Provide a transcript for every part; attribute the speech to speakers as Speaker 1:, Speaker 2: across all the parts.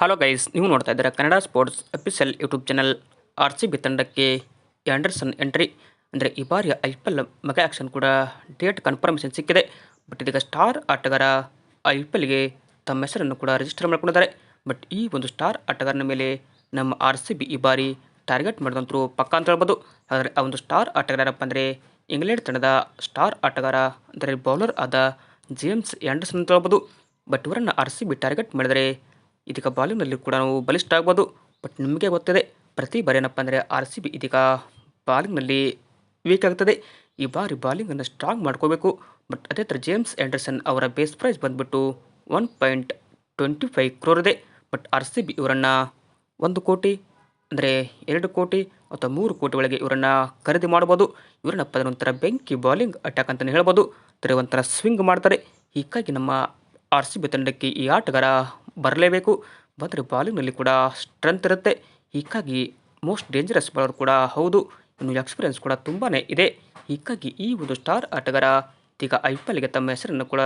Speaker 1: Hello guys ನೀವು ನೋಡ್ತಾ ಇದ್ದೀರಾ Kannada sports official YouTube channel R C B ತಂಡಕ್ಕೆ ಆ್ಯಂಡರ್ಸನ್ ಎಂಟ್ರಿ ಅಂದರೆ ಈ ಬಾರಿಯ I P L mega auction ಕೂಡ ಡೇಟ್ ಕನ್ಫರ್ಮೇಷನ್ ಸಿಕ್ಕಿದೆ. ಬಟ್ ಇದೀಗ ಸ್ಟಾರ್ ಆಟಗಾರ ಐ ಪಿ ಎಲ್ಗೆ ತಮ್ಮ ಹೆಸರನ್ನು ಕೂಡ ರಿಜಿಸ್ಟರ್ ಮಾಡ್ಕೊಂಡಿದ್ದಾರೆ. ಬಟ್ ಈ ಒಂದು ಸ್ಟಾರ್ ಆಟಗಾರನ ಮೇಲೆ ನಮ್ಮ ಆರ್ ಸಿ ಬಿ ಈ ಬಾರಿ ಟಾರ್ಗೆಟ್ ಮಾಡಿದಂತರೂ ಪಕ್ಕ ಅಂತ ಹೇಳ್ಬೋದು. ಆದರೆ ಆ ಒಂದು ಸ್ಟಾರ್ ಆಟಗಾರಪ್ಪ ಅಂದರೆ ಇಂಗ್ಲೆಂಡ್ ತಂಡದ ಸ್ಟಾರ್ ಆಟಗಾರ, ಅಂದರೆ ಬೌಲರ್ ಆದ ಜೇಮ್ಸ್ ಆ್ಯಂಡರ್ಸನ್ ಅಂತ ಹೇಳ್ಬೋದು. ಬಟ್ ಇವರನ್ನು ಆರ್ ಸಿ ಬಿ ಟಾರ್ಗೆಟ್ ಮಾಡಿದರೆ ಇದೀಗ ಬಾಲಿಂಗ್ನಲ್ಲಿ ಕೂಡ ನಾವು ಬಲಿಷ್ಠ ಆಗ್ಬೋದು ಬಟ್ ನಿಮಗೆ ಗೊತ್ತಿದೆ, ಪ್ರತಿ ಬಾರಿ ಏನಪ್ಪ ಅಂದರೆ ಆರ್ ಸಿ ಬಿ ಇದೀಗ ಬಾಲಿಂಗ್ನಲ್ಲಿ ವೀಕ್ ಆಗ್ತದೆ. ಈ ಬಾರಿ ಬಾಲಿಂಗನ್ನು ಸ್ಟ್ರಾಂಗ್ ಮಾಡ್ಕೋಬೇಕು. ಬಟ್ ಅದೇ ಥರ ಜೇಮ್ಸ್ ಆ್ಯಂಡರ್ಸನ್ ಅವರ ಬೇಸ್ ಪ್ರೈಸ್ ಬಂದುಬಿಟ್ಟು one point twenty five crore ಇದೆ. ಬಟ್ ಆರ್ ಸಿ ಬಿ ಇವರನ್ನು ಒಂದು ಕೋಟಿ ಅಂದರೆ ಎರಡು ಕೋಟಿ ಅಥವಾ ಮೂರು ಕೋಟಿ ಒಳಗೆ ಇವರನ್ನು ಖರೀದಿ ಮಾಡ್ಬೋದು. ಇವರನ್ನಪ್ಪ ಒಂಥರ ಬೆಂಕಿ ಬಾಲಿಂಗ್ ಅಟ್ಯಾಕ್ ಅಂತಲೇ ಹೇಳ್ಬೋದು. ಅಂದರೆ ಒಂಥರ ಸ್ವಿಂಗ್ ಮಾಡ್ತಾರೆ. ಹೀಗಾಗಿ ನಮ್ಮ ಆರ್ ಸಿ ಬಿ ತಂಡಕ್ಕೆ ಈ ಆಟಗಾರ ಬರಲೇಬೇಕು. ಬಂದರೆ ಬಾಲಿಂಗ್ನಲ್ಲಿ ಕೂಡ ಸ್ಟ್ರೆಂತ್ ಇರುತ್ತೆ. ಹೀಗಾಗಿ ಮೋಸ್ಟ್ ಡೇಂಜರಸ್ ಬಾಲರ್ ಕೂಡ ಹೌದು. ಇನ್ನು ಎಕ್ಸ್ಪೀರಿಯನ್ಸ್ ಕೂಡ ತುಂಬಾ ಇದೆ. ಹೀಗಾಗಿ ಈ ಒಂದು ಸ್ಟಾರ್ ಆಟಗಾರ ಈಗ ಐ ಪಿ ಎಲ್ಗೆ ತಮ್ಮ ಹೆಸರನ್ನು ಕೂಡ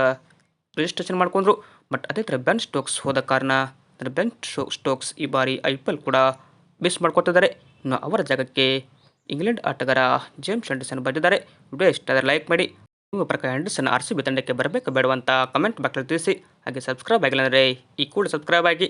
Speaker 1: ರಿಜಿಸ್ಟ್ರೇಷನ್ ಮಾಡಿಕೊಂಡ್ರು. ಬಟ್ ಅದೇ ಥರ ಬೆನ್ ಸ್ಟೋಕ್ಸ್ ಹೋದ ಕಾರಣ ಅಂದರೆ ಬೆನ್ ಸ್ಟೋ ಸ್ಟೋಕ್ಸ್ ಈ ಬಾರಿ ಐ ಪಿ ಎಲ್ ಕೂಡ ಮಿಸ್ ಮಾಡ್ಕೊತಿದ್ದಾರೆ. ಇನ್ನು ಅವರ ಜಾಗಕ್ಕೆ ಇಂಗ್ಲೆಂಡ್ ಆಟಗಾರ ಜೇಮ್ಸ್ ಆಂಡರ್ಸನ್ ಬಂದಿದ್ದಾರೆ. ವಿಡಿಯೋ ಇಷ್ಟ ಆದರೆ ಲೈಕ್ ಮಾಡಿ. ನಿಮ್ಮ ಪ್ರಕಾರ ಆಂಡರ್ಸನ್ ಆರ್ ಸಿ ಬಿ ತಂಡಕ್ಕೆ ಬರಬೇಕು. ಬೇಡವಂತ ಕಮೆಂಟ್ ಬಾಕ್ಸಲ್ಲಿ ತಿಳಿಸಿ. ಹಾಗೆ ಸಬ್ಸ್ಕ್ರೈಬ್ ಆಗಿಲ್ಲ ಅಂದರೆ ಈ ಕೂಡ ಸಬ್ಸ್ಕ್ರೈಬ್ ಆಗಿ.